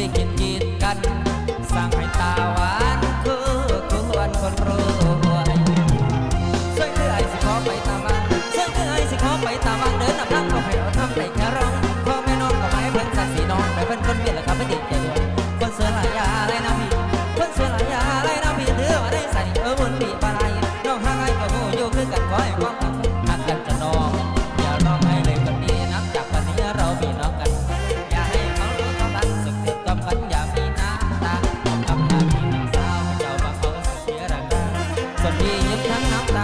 ลิขิตกีดกันสั่งให้ตาหวานคือคือวันคนรวยช่วยเพื่อไอ้สิขอไปตามันช่วยเพื่อไอ้สิขอไปตามันเดินนำรักก็แผ่าทำได้แค่ร้องพ่อแม่น้องก็ไม่เพิ่นสักสีน้องไปเพิ่นคนเบียและครับไม่ติดใจคนเสือหลายยาไรน้ำพี่คนเสือหลายยาไรน้ำพี่เถือว่าได้ใส่เออวนปีปลายน้องห่างไอ้ก็โง่โย เย็บทั้งน้ำ